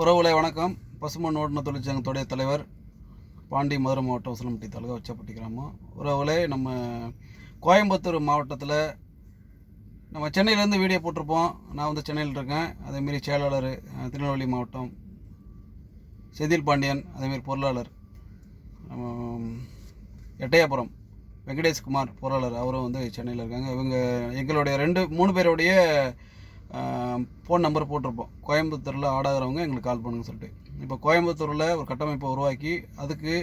உறவுகளை வணக்கம். பசுமண் ஓட்டுநர் தொழிற்சங்கத்துடைய தலைவர் பாண்டி மதுரை மாவட்டம் உசலம்பட்டி தாலுகா உச்சப்பட்டி கிராமம். உறவுகளே நம்ம கோயம்புத்தூர் மாவட்டத்தில் நம்ம சென்னையிலேருந்து வீடியோ போட்டிருப்போம். நான் வந்து சென்னையில் இருக்கேன். அதேமாரி செயலாளர் திருநெல்வேலி மாவட்டம் செதில் பாண்டியன் அதேமாரி பொருளாளர் எட்டயபுரம் வெங்கடேஷ்குமார் பொருளாளர் அவரும் வந்து சென்னையில் இருக்காங்க. இவங்க எங்களுடைய ரெண்டு மூணு பேருடைய ஃபோன் நம்பர் போட்டிருப்போம். கோயம்புத்தூரில் ஆடாகிறவங்க எங்களுக்கு கால் பண்ணுங்க சொல்லிட்டு. இப்போ கோயம்புத்தூரில் ஒரு கட்டமைப்பை உருவாக்கி அதுக்கு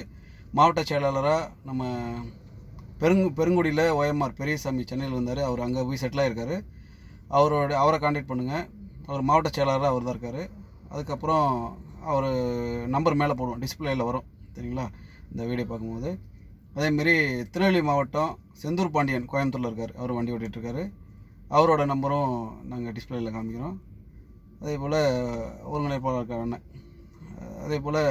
மாவட்ட செயலாளராக நம்ம பெருங்கு பெருங்குடியில் ஓஎம்ஆர் பெரியசாமி சென்னையில் இருந்தார் அவர் அங்கே போய் செட்டில் இருக்கார் அவரோட அவரை காண்டாக்ட் பண்ணுங்கள் அவர் மாவட்ட செயலாளராக அவர் தான் இருக்கார். அதுக்கப்புறம் அவர் நம்பர் மேலே போடுவோம். டிஸ்பிளேயில் வரும். சரிங்களா? இந்த வீடியோ பார்க்கும்போது. அதேமாரி திருநெல்வேலி மாவட்டம் செந்தூர் பாண்டியன் கோயம்புத்தூரில் இருக்கார். அவர் வண்டி ஓட்டிகிட்ருக்காரு அவரோட நம்பரும் நாங்கள் டிஸ்பிளேயில் காமிக்கிறோம். அதே போல் ஒருங்கிணைப்பாளர் அண்ணன். அதே போல்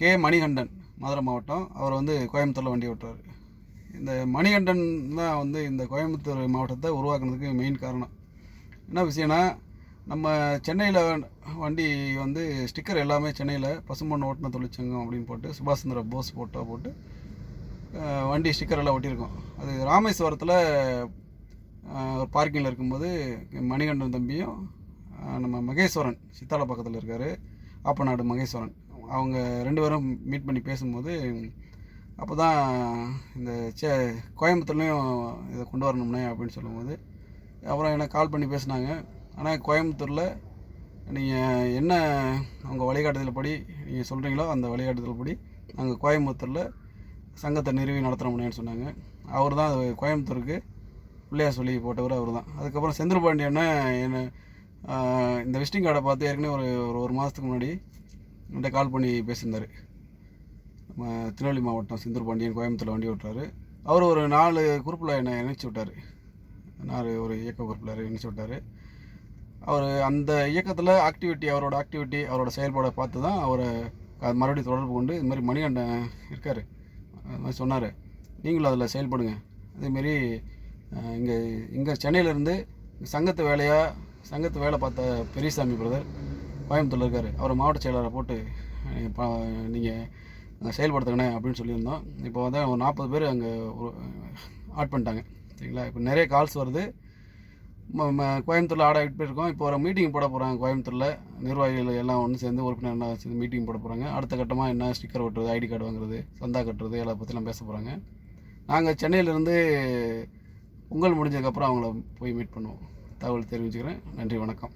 கே மணிகண்டன் மதுரை மாவட்டம். அவர் வந்து கோயம்புத்தூரில் வண்டி ஓட்டுவார் இந்த மணிகண்டன் தான் வந்து இந்த கோயம்புத்தூர் மாவட்டத்தை உருவாக்குனதுக்கு மெயின் காரணம். என்ன விஷயம்னா நம்ம சென்னையில் வண்டி வந்து ஸ்டிக்கர் எல்லாமே சென்னையில் பசும்பொன் ஓட்டின தொழிற்சங்கம் அப்படின்னு போட்டு சுபாஷ் சந்திர போஸ் போட்டோ போட்டு வண்டி ஸ்டிக்கர் எல்லாம் ஒட்டியிருக்கோம். அது ராமேஸ்வரத்தில் பார்க்கிங்கில் இருக்கும்போது மணிகண்டன் தம்பியும் நம்ம மகேஸ்வரன் சித்தால பக்கத்தில் இருக்கார். ஆப்பநாடு மகேஸ்வரன். அவங்க ரெண்டு பேரும் மீட் பண்ணி பேசும்போது அப்போ தான் இந்த சே கோயம்புத்தூர்லேயும் இதை கொண்டு வரணும்னே அப்படின்னு சொல்லும்போது அப்புறம் எனக்கு கால் பண்ணி பேசினாங்க. ஆனால் கோயம்புத்தூரில் நீங்கள் என்ன அவங்க வழிகாட்டுதல் படி நீங்கள் சொல்கிறீங்களோ அந்த வழிகாட்டுதல் படி நாங்கள் கோயம்புத்தூரில் சங்கத்தை நிறுவி நடத்துகிறோம்னு சொன்னாங்க. அவர் தான் அது கோயம்புத்தூருக்கு பிள்ளையார் சொல்லி போட்டவர் அவர் தான் அதுக்கப்புறம் செந்தில் பாண்டியன்னு என்ன இந்த விசிட்டிங் கார்டை பார்த்து ஏற்கனவே ஒரு ஒரு ஒரு மாதத்துக்கு முன்னாடி என்கிட்ட கால் பண்ணி பேசியிருந்தார். நம்ம திருநெல்வேலி மாவட்டம் செந்தூர் பாண்டியன் கோயம்புத்தூர் வண்டி ஓட்டுறாரு. அவர் ஒரு நாலு குரூப்பில் என்னை இணைச்சி விட்டார். நாலு ஒரு இயக்க குரூப்பில் இணைச்சி விட்டார். அவர் அந்த இயக்கத்தில் ஆக்டிவிட்டி அவரோட ஆக்டிவிட்டி அவரோட செயல்பாடை பார்த்து தான் அவரை அது மறுபடியும் தொடர்பு கொண்டு இது மாதிரி மணிகண்டன் இருக்கார். அது மாதிரி சொன்னார். நீங்களும் அதில் செயல்படுங்க. அதேமாரி இங்கே இங்கே சென்னையிலேருந்து சங்கத்து வேலையாக சங்கத்து வேலை பார்த்த பெரியசாமி பிரதர் கோயம்புத்தூரில் இருக்கார். அவர் மாவட்ட செயலாளரை போட்டு நீங்கள் அங்கே செயல்படுத்துங்கண்ணே அப்படின்னு சொல்லியிருந்தோம். இப்போ வந்து ஒரு நாற்பது பேர் அங்கே ஆட் பண்ணிட்டாங்க. சரிங்களா? இப்போ நிறைய கால்ஸ் வருது. கோயம்புத்தூரில் ஆட ஆகிட்டு இருக்கோம் இப்போ ஒரு மீட்டிங் போட போகிறாங்க கோயம்புத்தூரில். நிர்வாகிகள் எல்லாம் ஒன்று சேர்ந்து உறுப்பினர் என்ன சேர்ந்து மீட்டிங் போட போகிறாங்க அடுத்த கட்டமாக என்ன ஸ்டிக்கர் ஒட்டுறது ஐடி கார்டு வாங்குறது சந்தா கட்டுறது எல்லா பற்றிலாம் பேச போகிறாங்க நாங்கள் சென்னையிலேருந்து உங்கள் முடிஞ்சதுக்கப்புறம் அவங்கள போய் மீட் பண்ணுவோம். தகவல் தெரிவிச்சுக்கிறேன். நன்றி வணக்கம்.